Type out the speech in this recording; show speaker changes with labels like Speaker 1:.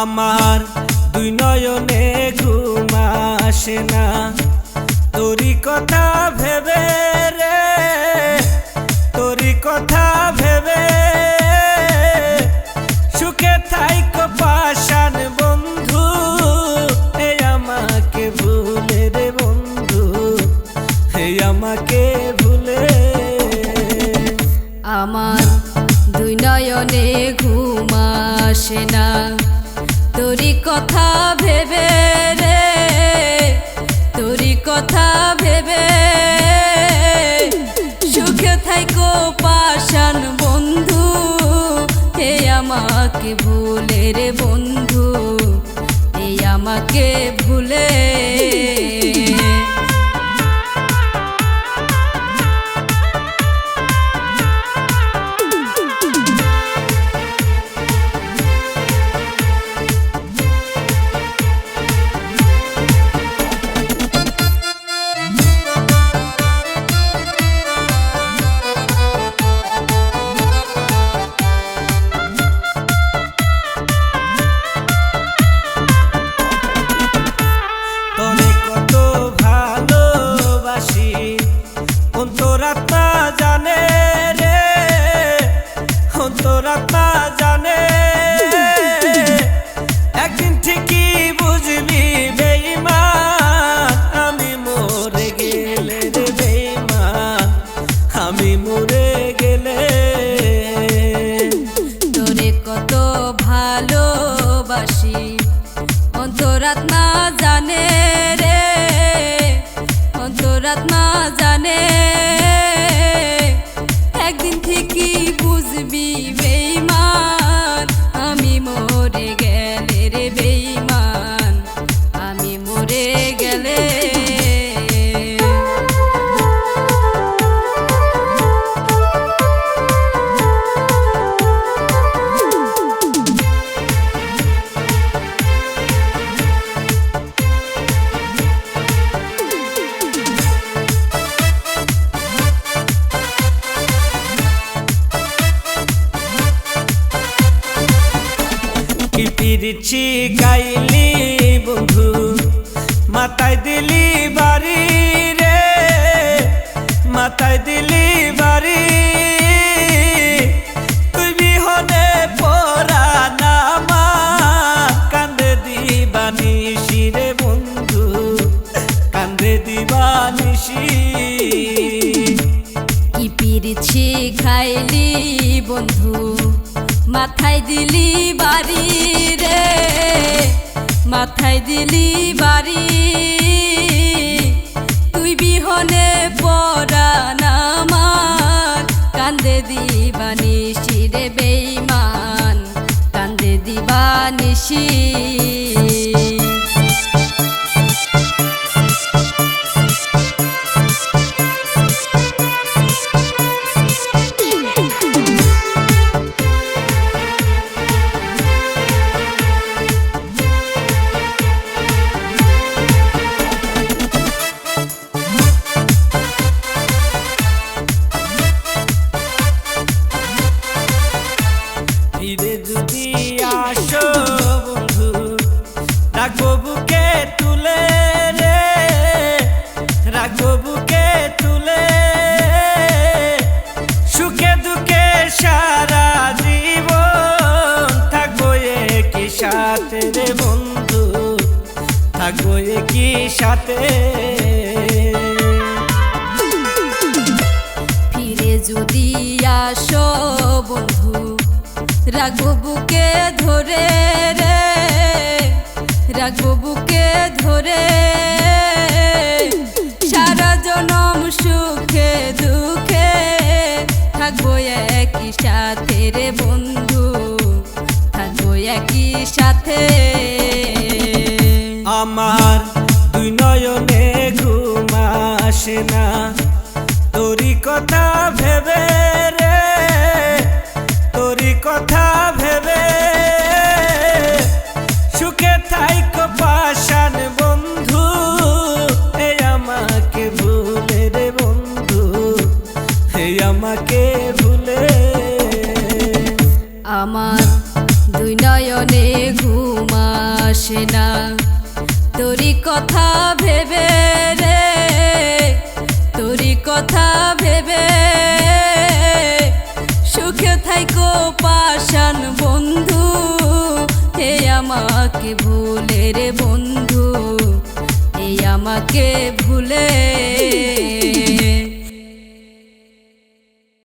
Speaker 1: আমার দুই নয়নে ঘুম আসে না। তোরই কথা ভেবে রে, তোরই কথা ভেবে। সুখে থাইক পাশান বন্ধু, হে আমাকে ভুলে রে বন্ধু, হে আমাকে ভুলে।
Speaker 2: আমার দুই নয়নে ঘুম আসে না। তোরই কথা ভেবে রে, তোরি কথা ভেবে। সুখে থাইকো পাশান বন্ধু, হে আমাকে ভুলে রে বন্ধু, হে আমাকে ভুলে।
Speaker 1: জানে। একদিন ঠিকই বুঝবি বেইমান কি পিরিছি গাইলি বন্ধু, মাথায় দিলি বাড়ি রে, মাথায় দিলি বাড়ি। তুই বিহনে পড়া নামা কান্দে দিবানিসি রে বন্ধু, কান্দে দিবানিসি
Speaker 2: কি পিরিছি খাইলি বন্ধু মাথায় দিলি বাড়ি রে, মাথায় দিলি বাড়ি। তুই বিহনে পড়া নামার কান্দে দিবানি শিরে বেইমান কান্দে দিবানি
Speaker 1: ফিরে সাথে রে বন্ধু, থাকব একই সাথে।
Speaker 2: ফিরে যদি আসো বন্ধু, রাখব বুকে ধরে রে, রাখব বুকে ধরে। সারা জনম সুখে দুঃখে থাকব একই সাথে রে সাথে
Speaker 1: আমার দুই নয়নে ঘুম আসে না। তোরই কথা ভেবে রে তোরই কথা ভেবে। সুখে থাইক পাশান বন্ধু হে আমাকে ভুলে রে বন্ধু হে আমাকে ভুলে।
Speaker 2: আমার দুই নয়নে ঘুম আসে না। তোরি কথা ভেবে রে, তোরি কথা ভেবে, সুখে থাইকো পাশান বন্ধু, হে আমাকে ভুলে রে বন্ধু, হে আমাকে ভুলে।